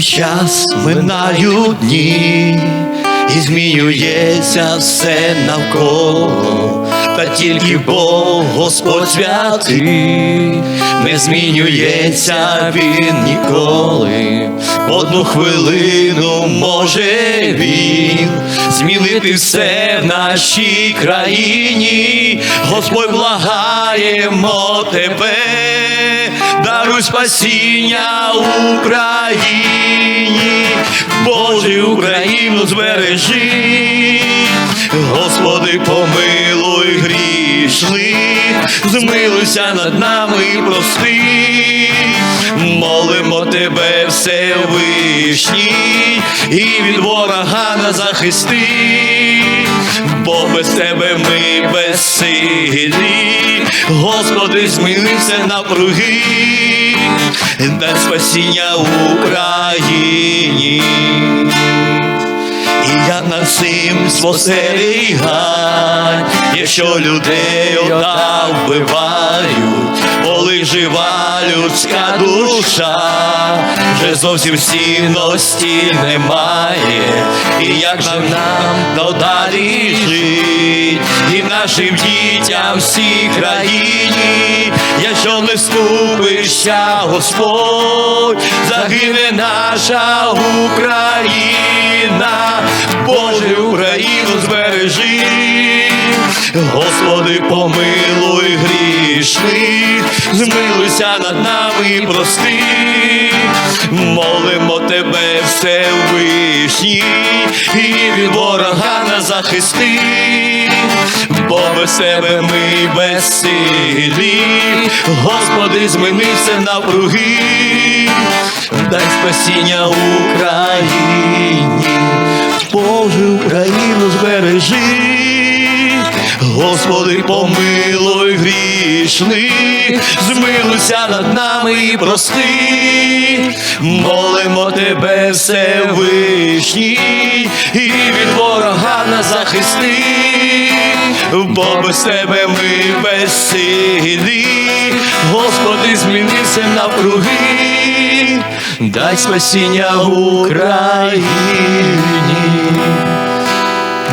Минає час, минають дні, і змінюється все навколо, та тільки Бог Господь святий, не змінюється він ніколи. Одну хвилину може він змінити все в нашій країні. Господь благаємо тебе, даруй спасіння Україні, Боже, Україну збережи, Господи, помилуй грішних, змилуйся над нами і прости, молимо тебе, Всевишній, і від ворога нас захисти, бо без тебе ми безсилі, Господи, змінився навкруги, дай спасіння Україні. І я над цим спостерігаю, якщо людей ота вбивають, коли жива людська душа, вже зовсім цінності немає, і як же нам додалі жить, і нашим дітям всій країні, якщо не вступишся, Господь, загине наша Україна, Боже, Україну збережи, Господи, помилуй грішних, змилуйся над нами і прости, молимо тебе, Всевишній, і від ворога нас захисти, бо без тебе ми безсилі, Господи, змінився навкруги, дай спасіння Україні, Боже, Україну збережи. Господи, помилуй грішних, змилуйся над нами і прости, молимо тебе, Всевишній, і від ворога нас захисти, бо без тебе ми безсилі, Господи, змінися навкруги, дай спасіння Україні.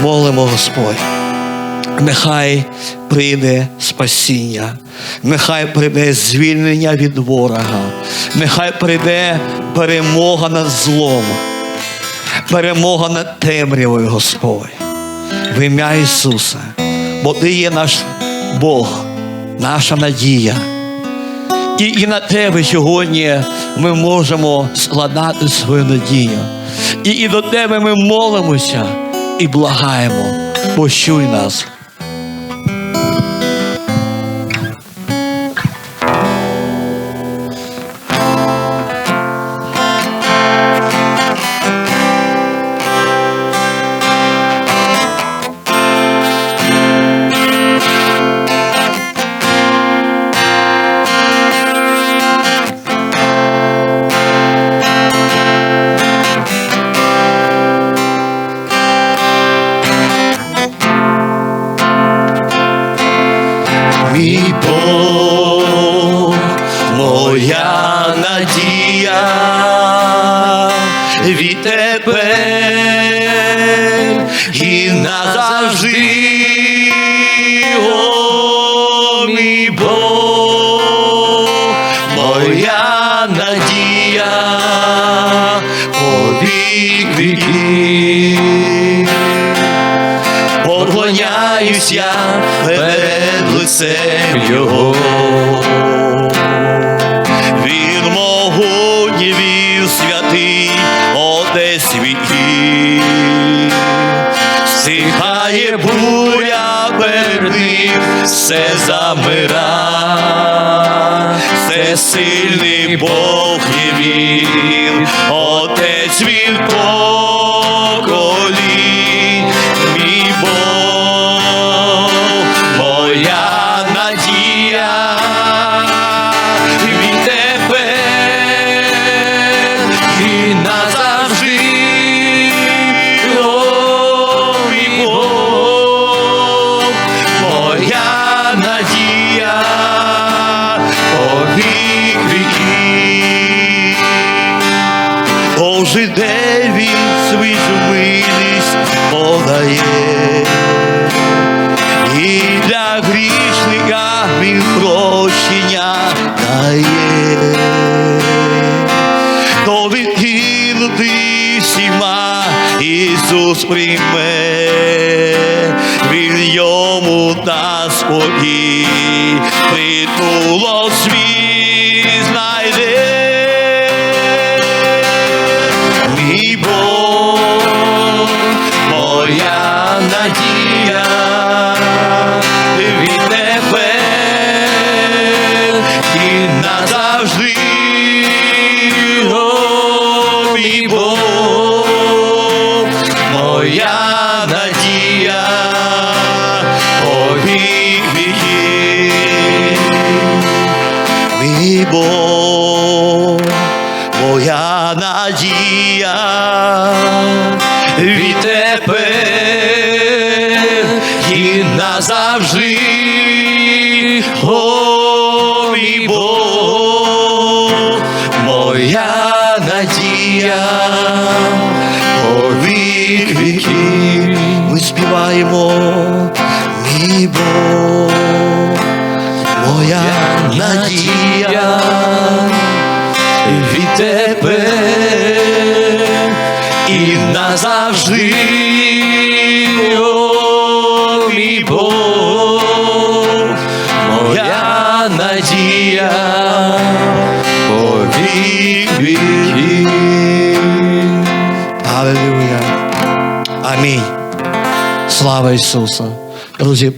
Молимо Господь. Нехай прийде спасіння, нехай прийде звільнення від ворога, нехай прийде перемога над злом, перемога над темрявою, Господь, в ім'я Ісуса, бо Ти є наш Бог, наша надія. І, і на тебе сьогодні ми можемо складати свою надію. І, і до тебе ми молимося і благаємо. Пощуй нас. Відтепер і назавжди, о, мій надія, повік віків поклоняюсь я перед лицем Його. Все замира, все сильний Бог є він, прийме, Він йому дасть спокій, притулок свій знайде. Мій Бог, моя надія, він тепер і назавжди. О, мій Бог, моя надія, о вік віків. Мій Бог, моя надія, відтепер і назавжди, о мій Бог моя надія, відтепер і назавжди, о, мій Бог, моя надія, о вік віків. Аллилуйя. Амінь. Слава Ісусу. Друзі,